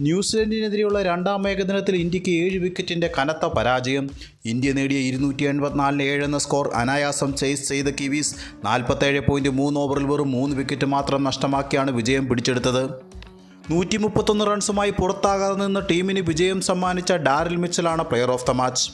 ന്യൂസിലൻഡിനെതിരെയുള്ള രണ്ടാം ഏകദിനത്തിൽ ഇന്ത്യയ്ക്ക് ഏഴ് വിക്കറ്റിന്റെ കനത്ത പരാജയം. ഇന്ത്യ നേടിയ ഇരുന്നൂറ്റി എൺപത്തിനാലിന് ഏഴ് എന്ന സ്കോർ അനായാസം ചേസ് ചെയ്ത കിവീസ് നാൽപ്പത്തേഴ് പോയിന്റ് മൂന്ന് ഓവറിൽ വെറും മൂന്ന് വിക്കറ്റ് മാത്രം നഷ്ടമാക്കിയാണ് വിജയം പിടിച്ചെടുത്തത്. നൂറ്റി മുപ്പത്തൊന്ന് റൺസുമായി പുറത്താകാതെ നിന്ന് ടീമിന് വിജയം സമ്മാനിച്ച ഡാരിൽ മിച്ചലാണ് പ്ലെയർ ഓഫ് ദ മാച്ച്.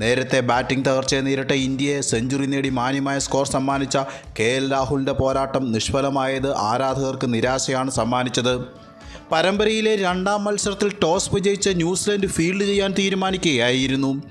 നേരത്തെ ബാറ്റിംഗ് തകർച്ചയെ നേരിട്ട ഇന്ത്യയെ സെഞ്ചുറി നേടി മാന്യമായ സ്കോർ സമ്മാനിച്ച കെ എൽ രാഹുലിന്റെ പോരാട്ടം നിഷ്ഫലമായത് ആരാധകർക്ക് നിരാശയാണ് സമ്മാനിച്ചത്. പരമ്പരയിലെ രണ്ടാം മത്സരത്തിൽ ടോസ് വിജയിച്ച ന്യൂസിലൻഡ് ഫീൽഡ് ചെയ്യാൻ തീരുമാനിക്കുകയായിരുന്നു.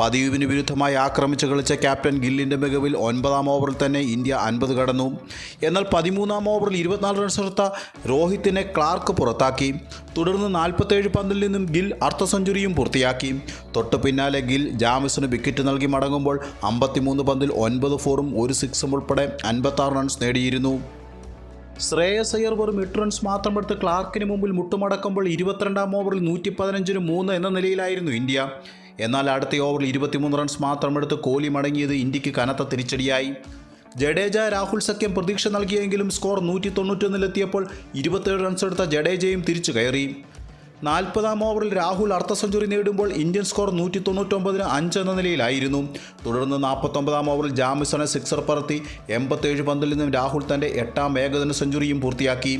പതിവിന് വിരുദ്ധമായി ആക്രമിച്ച് കളിച്ച ക്യാപ്റ്റൻ ഗില്ലിന്റെ മികവിൽ ഒൻപതാം ഓവറിൽ തന്നെ ഇന്ത്യ അൻപത് കടന്നു. എന്നാൽ പതിമൂന്നാം ഓവറിൽ ഇരുപത്തിനാല് റൺസ് എടുത്ത രോഹിത്തിനെ ക്ലാർക്ക് പുറത്താക്കി. തുടർന്ന് നാൽപ്പത്തേഴ് പന്തിൽ നിന്നും ഗിൽ അർദ്ധ സെഞ്ചുറിയും പൂർത്തിയാക്കി. തൊട്ടു പിന്നാലെ ഗിൽ ജാമിസിന് വിക്കറ്റ് നൽകി മടങ്ങുമ്പോൾ അമ്പത്തിമൂന്ന് പന്തിൽ ഒൻപത് ഫോറും ഒരു സിക്സും ഉൾപ്പെടെ അൻപത്താറ് റൺസ് നേടിയിരുന്നു. ശ്രേയസ് വെറും എട്ട് റൺസ് മാത്രമെടുത്ത് ക്ലാർക്കിന് മുമ്പിൽ മുട്ടുമടക്കുമ്പോൾ ഇരുപത്തിരണ്ടാം ഓവറിൽ നൂറ്റി പതിനഞ്ചിന് മൂന്ന് എന്ന നിലയിലായിരുന്നു ഇന്ത്യ. എന്നാൽ അടുത്ത ഓവറിൽ ഇരുപത്തിമൂന്ന് റൺസ് മാത്രമെടുത്ത് കോഹ്ലി മടങ്ങിയത് ഇന്ത്യയ്ക്ക് കനത്ത തിരിച്ചടിയായി. ജഡേജ രാഹുൽ സഖ്യം പ്രതീക്ഷ നൽകിയെങ്കിലും സ്കോർ നൂറ്റി തൊണ്ണൂറ്റൊന്നിലെത്തിയപ്പോൾ ഇരുപത്തേഴ് റൺസ് എടുത്ത ജഡേജയും തിരിച്ചു കയറി. നാൽപ്പതാം ഓവറിൽ രാഹുൽ അർദ്ധ സെഞ്ചുറി നേടുമ്പോൾ ഇന്ത്യൻ സ്കോർ നൂറ്റി തൊണ്ണൂറ്റൊമ്പതിന് അഞ്ച് എന്ന നിലയിലായിരുന്നു. തുടർന്ന് നാൽപ്പത്തൊമ്പതാം ഓവറിൽ ജാമിസണെ സിക്സർ പറത്തി എൺപത്തേഴ് പന്തിൽ നിന്നും രാഹുൽ തന്റെ എട്ടാം ഏകദിന സെഞ്ചുറിയും പൂർത്തിയാക്കി.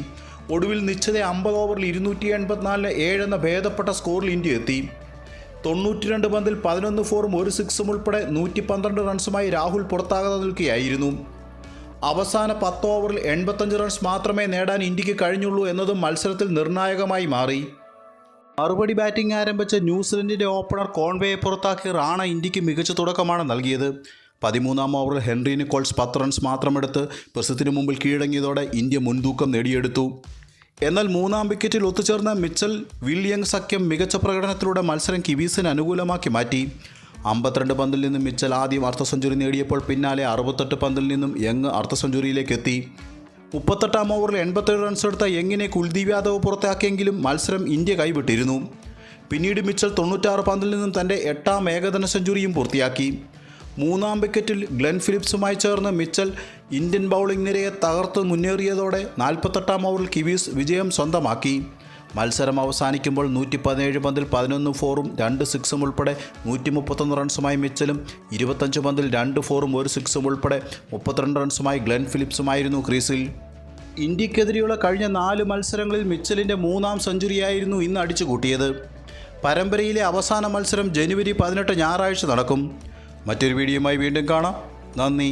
ഒടുവിൽ നിശ്ചിത അമ്പത് ഓവറിൽ ഇരുന്നൂറ്റി എൺപത്തിനാലിന് ഏഴ് എന്ന ഭേദപ്പെട്ട സ്കോറിൽ ഇന്ത്യ എത്തി. തൊണ്ണൂറ്റിരണ്ട് പന്തിൽ പതിനൊന്ന് ഫോറും ഒരു സിക്സും ഉൾപ്പെടെ നൂറ്റി പന്ത്രണ്ട് റൺസുമായി രാഹുൽ പുറത്താകാതെ നിൽക്കുകയായിരുന്നു. അവസാന പത്ത് ഓവറിൽ എൺപത്തഞ്ച് റൺസ് മാത്രമേ നേടാൻ ഇന്ത്യയ്ക്ക് കഴിഞ്ഞുള്ളൂ എന്നതും മത്സരത്തിൽ നിർണായകമായി മാറി. മറുപടി ബാറ്റിംഗ് ആരംഭിച്ച ന്യൂസിലൻഡിന്റെ ഓപ്പണർ കോൺവേയെ പുറത്താക്കി റാണ ഇന്ത്യയ്ക്ക് മികച്ച തുടക്കമാണ് നൽകിയത്. പതിമൂന്നാം ഓവറിൽ ഹെൻറി നിക്കോൾസ് പത്ത് റൺസ് മാത്രമെടുത്ത് പ്രസിദ്ധിന് മുമ്പിൽ കീഴടങ്ങിയതോടെ ഇന്ത്യ മുൻതൂക്കം നേടിയെടുത്തു. എന്നാൽ മൂന്നാം വിക്കറ്റിൽ ഒത്തുചേർന്ന മിച്ചൽ വില്യങ് സഖ്യം മികച്ച പ്രകടനത്തിലൂടെ മത്സരം കിവീസിന് അനുകൂലമാക്കി മാറ്റി. അമ്പത്തിരണ്ട് പന്തിൽ നിന്നും മിച്ചൽ ആദ്യം അർദ്ധ സെഞ്ചുറി നേടിയപ്പോൾ പിന്നാലെ അറുപത്തെട്ട് പന്തിൽ നിന്നും യങ് അർദ്ധ സെഞ്ചുറിയിലേക്ക് എത്തി. മുപ്പത്തെട്ടാം ഓവറിൽ എൺപത്തേഴ് റൺസ് എടുത്ത എങ്ങനെ കുൽദീപ് യാദവ് പുറത്താക്കിയെങ്കിലും മത്സരം ഇന്ത്യ കൈവിട്ടിരുന്നു. പിന്നീട് മിച്ചൽ തൊണ്ണൂറ്റാറ് പന്തിൽ നിന്നും തന്റെ എട്ടാം ഏകദിന സെഞ്ചുറിയും പൂർത്തിയാക്കി. മൂന്നാം വിക്കറ്റിൽ ഗ്ലെൻ ഫിലിപ്സുമായി ചേർന്ന് മിച്ചൽ ഇന്ത്യൻ ബൗളിംഗ് നിരയെ തകർത്ത് മുന്നേറിയതോടെ നാൽപ്പത്തെട്ടാം ഓവറിൽ കിവീസ് വിജയം സ്വന്തമാക്കി. മത്സരം അവസാനിക്കുമ്പോൾ നൂറ്റി പതിനേഴ് പന്തിൽ പതിനൊന്ന് ഫോറും രണ്ട് സിക്സും ഉൾപ്പെടെ നൂറ്റി മുപ്പത്തൊന്ന് റൺസുമായി മിച്ചലും ഇരുപത്തഞ്ച് പന്തിൽ രണ്ട് ഫോറും ഒരു സിക്സും ഉൾപ്പെടെ മുപ്പത്തിരണ്ട് റൺസുമായി ഗ്ലെൻ ഫിലിപ്സുമായിരുന്നു ക്രീസിൽ. ഇന്ത്യക്കെതിരെയുള്ള കഴിഞ്ഞ നാല് മത്സരങ്ങളിൽ മിച്ചലിന്റെ മൂന്നാം സെഞ്ചുറിയായിരുന്നു ഇന്ന് അടിച്ചുകൂട്ടിയത്. പരമ്പരയിലെ അവസാന മത്സരം ജനുവരി പതിനെട്ട് ഞായറാഴ്ച നടക്കും. മറ്റൊരു വീഡിയോയുമായി വീണ്ടും കാണാം. നന്ദി.